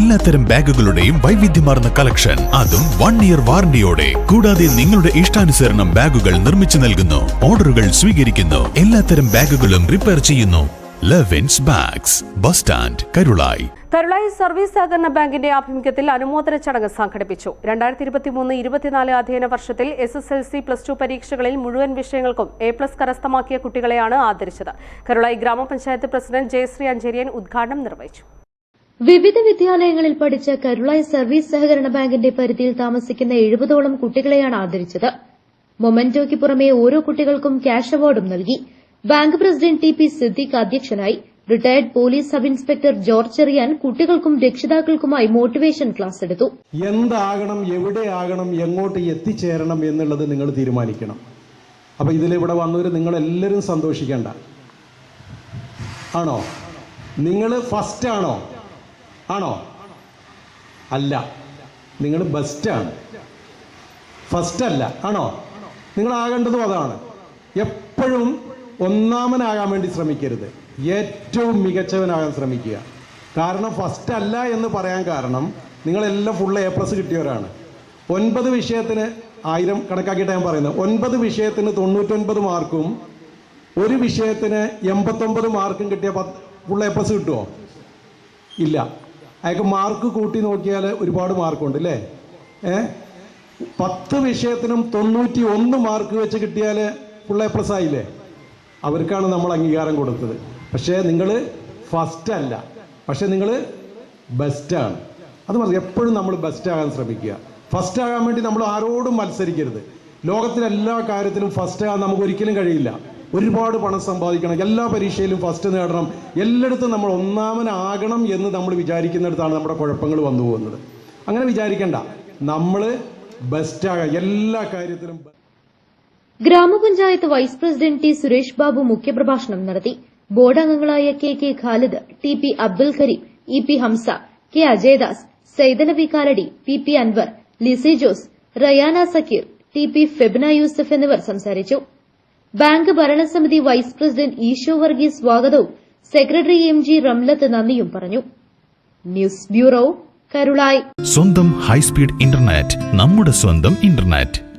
എല്ലാത്തരം ബാഗുകളുടെയും വൈവിധ്യമാർന്ന കളക്ഷൻ. അതും വൺ ഇയർ വാറണ്ടിയോടെ കൂടാതെ നിങ്ങളുടെ ഇഷ്ടാനുസരണം ബാഗുകൾ നിർമ്മിച്ചു നൽകുന്നു. ഓർഡറുകൾ സ്വീകരിക്കുന്നു. എല്ലാത്തരം ബാഗുകളും റിപ്പയർ ചെയ്യുന്നു. Levins bags bus stand Karulai Karulai service സഹകരണ ബാങ്കിന്റെ ആഭിമുഖ്യത്തിൽ അനുമോദന ചടങ്ങ് സംഘടിപ്പിച്ചു. രണ്ടായിരത്തി ഇരുപത്തിമൂന്ന് ഇരുപത്തിനാല് അധ്യയന വർഷത്തിൽ S S L C plus two പരീക്ഷകളിൽ മുഴുവൻ വിഷയങ്ങൾക്കും എ പ്ലസ് കരസ്ഥമാക്കിയ കുട്ടികളെയാണ് ആദരിച്ചത്. കരുളായി ഗ്രാമപഞ്ചായത്ത് പ്രസിഡന്റ് ജയശ്രീ അഞ്ചേരിയൻ ഉദ്ഘാടനം നിർവഹിച്ചു. വിവിധ വിദ്യാലയങ്ങളിൽ പഠിച്ച കരുളായി സർവീസ് സഹകരണ ബാങ്കിന്റെ പരിധിയിൽ താമസിക്കുന്ന എഴുപതോളം കുട്ടികളെയാണ് ആദരിച്ചത്. മൊമന്റോയ്ക്ക് പുറമെ ഓരോ കുട്ടികൾക്കും ക്യാഷ് അവാർഡും നൽകി. Bank president T P Siddique അധ്യക്ഷനായി retired police sub inspector George Cheriyan കുട്ടികൾക്കും രക്ഷിതാക്കൾക്കുമായി മോട്ടിവേഷൻ ക്ലാസ് എടുത്തു. എന്താകണം എവിടെയാകണം എങ്ങോട്ട് എത്തിച്ചേരണം എന്നുള്ളത് നിങ്ങൾ തീരുമാനിക്കണം. അപ്പോൾ ഇതിലിവിടെ വന്നവർ നിങ്ങളെല്ലാവരും സന്തോഷിക്കേണ്ട. ആണോ? നിങ്ങൾ ഫസ്റ്റ് ആണോ? ആണോ? അല്ല. നിങ്ങൾ ബെസ്റ്റാണ് ഫസ്റ്റ് അല്ല. ആണോ? നിങ്ങൾ ആകേണ്ടതും അതാണ്. എപ്പോഴും ഒന്നാമനാകാൻ വേണ്ടി ശ്രമിക്കരുത്. ഏറ്റവും മികച്ചവനാകാൻ ശ്രമിക്കുക. കാരണം ഫസ്റ്റ് അല്ല എന്ന് പറയാൻ കാരണം നിങ്ങളെല്ലാം ഫുൾ എ പ്ലസ് കിട്ടിയവരാണ്. ഒൻപത് വിഷയത്തിന് ആയിരം കണക്കാക്കിയിട്ട് ഞാൻ പറയുന്നത്. ഒൻപത് വിഷയത്തിന് തൊണ്ണൂറ്റൊൻപത് മാർക്കും ഒരു വിഷയത്തിന് എൺപത്തൊമ്പത് മാർക്കും കിട്ടിയ പത്ത് ഫുൾ എ പ്ലസ് കിട്ടുമോ ഇല്ല. അയാൾക്ക് മാർക്ക് കൂട്ടി നോക്കിയാൽ ഒരുപാട് മാർക്കുണ്ട് അല്ലേ? ഏ? പത്ത് വിഷയത്തിനും തൊണ്ണൂറ്റി ഒന്ന് മാർക്ക് വെച്ച് കിട്ടിയാൽ ഫുൾ എ പ്ലസ് ആയില്ലേ? അവർക്കാണ് നമ്മൾ അംഗീകാരം കൊടുത്തത്. പക്ഷേ നിങ്ങൾ ഫസ്റ്റ് അല്ല. പക്ഷേ നിങ്ങൾ ബെസ്റ്റാണ് അത് മതി എപ്പോഴും നമ്മൾ ബെസ്റ്റ് ആകാൻ ശ്രമിക്കുക. ഫസ്റ്റ് ആകാൻ വേണ്ടി നമ്മൾ ആരോടും മത്സരിക്കരുത്. ലോകത്തിലെ എല്ലാ കാര്യത്തിലും ഫസ്റ്റ് ആകാൻ നമുക്ക് ഒരിക്കലും കഴിയില്ല. ഒരുപാട് പണം സമ്പാദിക്കണം. എല്ലാ പരീക്ഷയിലും ഫസ്റ്റ് നേടണം. എല്ലായിടത്തും നമ്മൾ ഒന്നാമനാകണം എന്ന് നമ്മൾ വിചാരിക്കുന്നിടത്താണ് നമ്മുടെ കുഴപ്പങ്ങൾ വന്നു പോകുന്നത്. അങ്ങനെ വിചാരിക്കണ്ട. നമ്മൾ ബെസ്റ്റാകാം എല്ലാ കാര്യത്തിലും grama panchayat vice president T Suresh Babu മുഖ്യപ്രഭാഷണം നടത്തി. ബോർഡ് അംഗങ്ങളായ K K Khalid T P Abdul Kareem E P Hamza K Ajayadas Saidanabi Kalady P P Anwar Lissy Jose Rayana Sakkeer T P Febna Yusuf എന്നിവർ സംസാരിച്ചു. Bank ഭരണസമിതി vice president Isho Varghese സ്വാഗതവും secretary M G Ramlath നന്ദിയും പറഞ്ഞു. News bureau Karulai. സ്വന്തം high speed internet നമ്മുടെ സ്വന്തം internet.